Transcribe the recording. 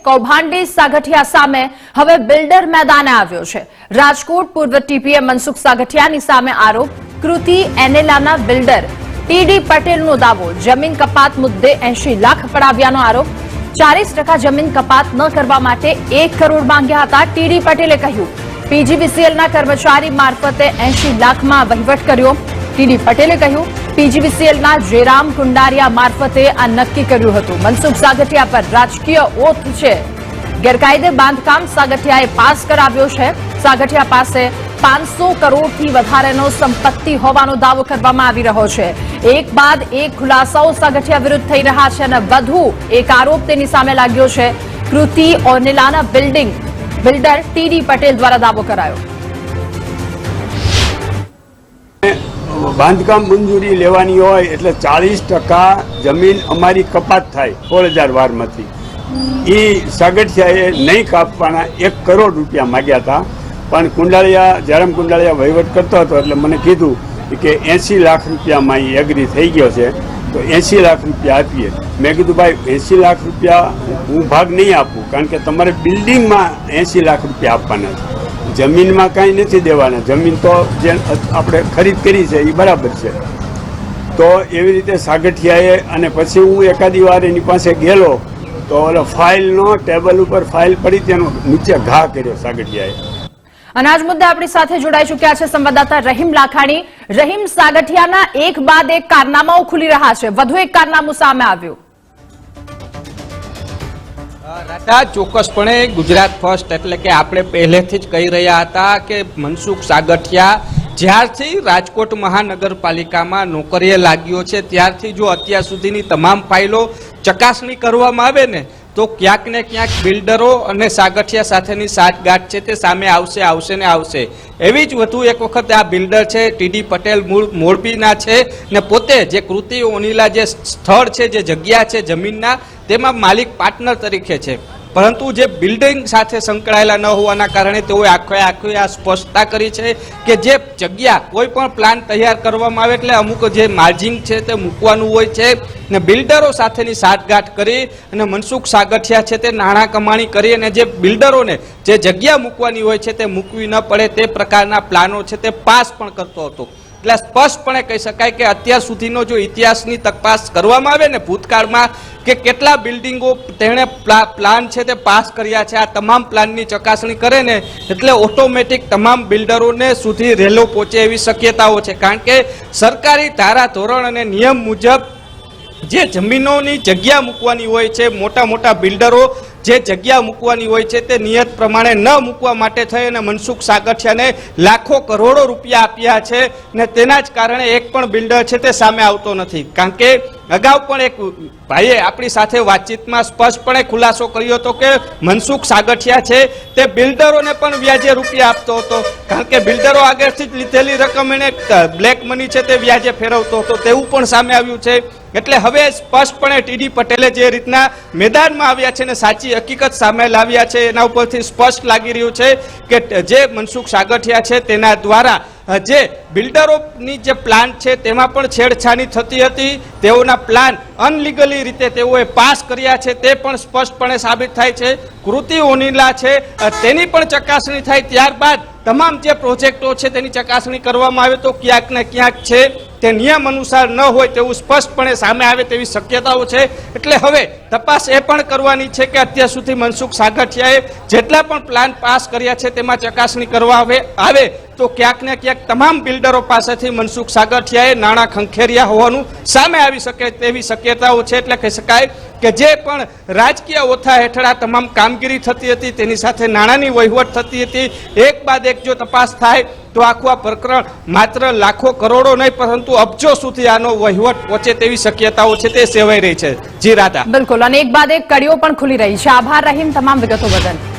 કૌભાંડી સાગઠિયા સામે હવે બિલ્ડર મેદાને આવ્યો છે. રાજકોટ પૂર્વ ટીપીએ મનસુખ સાગઠિયાની સામે આરોપ, કૃતિ એનેલાના બિલ્ડર ટીડી પટેલનો દાવો, જમીન કપાત મુદ્દે એંશી લાખ પડાવ્યાનો આરોપ. ચાલીસ જમીન કપાત ન કરવા માટે એક કરોડ માંગ્યા હતા ટીડી પટેલે કહ્યું. પીજીવીસીએલના કર્મચારી મારફતે એંશી લાખમાં વહીવટ કર્યો. ટીડી પટેલે કહ્યું પીજીવીસીએલના જેરામ કુંડારિયા મારફતે આ નક્કી કર્યું હતું. મનસુખ સાગઠિયા પર રાજકીય ઓથ છે. ગેરકાયદે બાંધકામ સાગઠિયાએ પાસ કરાવ્યો છે. સાગઠિયા પાસે પાંચસો કરોડથી વધારેનો સંપત્તિ હોવાનો દાવો કરવામાં આવી રહ્યો છે. એક બાદ એક ખુલાસાઓ સાગઠિયા વિરુદ્ધ થઈ રહ્યા છે અને વધુ એક આરોપ તેની સામે લાગ્યો છે. કૃતિ ઓનેલાના બિલ્ડિંગ બિલ્ડર ટીડી પટેલ દ્વારા દાવો કરાયો. બાંધકામ મંજૂરી લેવાની હોય એટલે ચાલીસ ટકા જમીન અમારી કપાત થાય સોળ હજાર વારમાંથી. એ સાગઠિયાએ નહીં કાપવાના એક કરોડ રૂપિયા માગ્યા હતા. પણ કુંડાળિયા, જયરામ કુંડાળિયા વહીવટ કરતો હતો એટલે મને કીધું કે એંસી લાખ રૂપિયામાં એ એગ્રી થઈ ગયો છે, તો એંસી લાખ રૂપિયા આપીએ. મેં કીધું, ભાઈ, એંસી લાખ રૂપિયા હું ભાગ નહીં આપું, કારણ કે તમારે બિલ્ડિંગમાં એંસી લાખ રૂપિયા આપવાના છે. જમીનમાં કાંઈ નથી દેવાના. જમીન તો જે આપણે ખરીદ કરી છે એ બરાબર છે. તો એવી રીતે સાગઠિયાએ અને પછી હું એકાદી વાર એની પાસે ગયેલો, તો ઓલો ફાઇલનો ટેબલ ઉપર ફાઇલ પડી તેનો નીચે ઘા કર્યો સાગઠિયાએ. અનાજ મુદ્દે આપણી સાથે જોડાઈ ચુક્યા છે સંવાદદાતા રહીમ લાખાણી. રહીમ સાગઠિયાના એક બાદ એક કારનામાઓ ખુલી રહ્યા છે. વધુ એક કારનામું સામે આવ્યું. રાધા ચોક્કસપણે ગુજરાત ફર્સ્ટ એટલે કે આપણે પહેલેથી જ કહી રહ્યા હતા કે મનસુખ સાગઠિયા જ્યારથી રાજકોટ મહાનગરપાલિકામાં નોકરીએ લાગ્યો છે, ત્યારથી જો અત્યાર સુધીની તમામ ફાઇલો ચકાસણી કરવામાં આવે ને તો ક્યાંક ને ક્યાંક બિલ્ડરો અને સાગઠિયા સાથેની સાઠગાંઠ છે તે સામે આવશે આવશે ને આવશે. એવી જ વધુ એક વખત આ બિલ્ડર છે ટીડી પટેલ મૂળ, મોરબીના છે ને પોતે જે કૃતિ ઓનીલા જે સ્થળ છે, જે જગ્યા છે, જમીનના, તેમાં માલિક પાર્ટનર તરીકે છે. પરંતુ જે બિલ્ડિંગ સાથે સંકળાયેલા ન હોવાના કારણે તેઓએ આખે આખી આ સ્પષ્ટતા કરી છે કે જે જગ્યા કોઈ પણ પ્લાન તૈયાર કરવામાં આવે એટલે અમુક જે માર્જિંગ છે તે મૂકવાનું હોય છે ને બિલ્ડરો સાથેની સાઠગાંઠ કરી અને મનસુખ સાગઠિયા છે તે નાણાં કમાણી કરી અને જે બિલ્ડરોને જે જગ્યા મૂકવાની હોય છે તે મૂકવી ન પડે તે પ્રકારના પ્લાનો છે તે પાસ પણ કરતો હતો. એટલે સ્પષ્ટપણે કહી શકાય કે અત્યાર સુધીનો જો ઇતિહાસની તપાસ કરવામાં આવે ને ભૂતકાળમાં કે કેટલા બિલ્ડિંગો તેણે પ્લા- પ્લાન છે તે પાસ કર્યા છે, આ તમામ પ્લાનની ચકાસણી કરે ને, એટલે ઓટોમેટિક તમામ બિલ્ડરોને સુધી રેલો પહોંચે એવી શક્યતાઓ છે. કારણ કે સરકારી ધારા, ધોરણ અને નિયમ મુજબ જે જમીનોની જગ્યા મૂકવાની હોય છે મોટા મોટા બિલ્ડરો જે જગ્યા મૂકવાની હોય છે તે નિયત પ્રમાણે ન મૂકવા માટે થઈ અને મનસુખ સાગઠિયાને લાખો કરોડો રૂપિયા આપ્યા છે ને તેના જ કારણે એક પણ બિલ્ડર છે તે સામે આવતો નથી. કારણ કે અગાઉ પણ એક ભાઈએ આપણી સાથે વાતચીતમાં સ્પષ્ટપણે ખુલાસો કર્યો હતો કે મનસુખ સાગઠિયા છે તે બિલ્ડરોને પણ વ્યાજે રૂપિયા આપતો હતો. કારણ કે બિલ્ડરો આગળથી જ લીધેલી રકમ એને બ્લેક મની છે તે વ્યાજે ફેરવતો હતો. તેવું પણ સામે આવ્યું છે. એટલે હવે સ્પષ્ટપણે ટીડી પટેલે જે રીતના મેદાનમાં આવ્યા છે ને સાચી હકીકત સામે લાવ્યા છે, એના ઉપરથી સ્પષ્ટ લાગી રહ્યું છે કે જે મનસુખ સાગઠિયા છે તેના દ્વારા જે બિલ્ડરોની જે પ્લાન છે તેમાં પણ છેડછાની થતી હતી. તેઓના પ્લાન અનલીગલી રીતે તેઓએ પાસ કર્યા છે, તે પણ સ્પષ્ટપણે સાબિત થાય છે. કૃતિ ઓનિલા છે તેની પણ ચકાસણી થાય ત્યારબાદ તમામ જે પ્રોજેક્ટો છે તેની ચકાસણી કરવામાં આવે તો ક્યાંક ને ક્યાંક છે. તે નિયમ અનુસાર ન હોય તેવું સ્પષ્ટપણે સામે આવે તેવી શક્યતાઓ છે. એટલે હવે તપાસ એ પણ કરવાની છે કે અત્યાર સુધી મનસુખ સાગઠિયાએ જેટલા પણ પ્લાન પાસ કર્યા છે તેમાં ચકાસણી કરવા આવે આવે તો ક્યાંક ને ક્યાંક તમામ બિલ્ડરો પાસેથી મનસુખ સાગઠિયાએ નાણાં ખંખેર્યા હોવાનું સામે આવી શકે તેવી શક્યતાઓ છે. એટલે કહી શકાય કે જે પણ રાજકીય ઓથા હેઠળ આ તમામ કામગીરી થતી હતી, તેની સાથે નાણાંની વહીવટ થતી હતી. એક બાદ એક જો તપાસ થાય, તો આખું આ પ્રકરણ માત્ર લાખો કરોડો નહીં, પરંતુ અબજો સુધી આનો વહીવટ પહોંચે તેવી શક્યતાઓ છે, તે સેવાઈ રહી છે. જી રાધા. બિલકુલ, અને એક બાદ એક કડીઓ પણ ખુલી રહી છે. આભાર રહીમ તમામ વિગતો બદલ.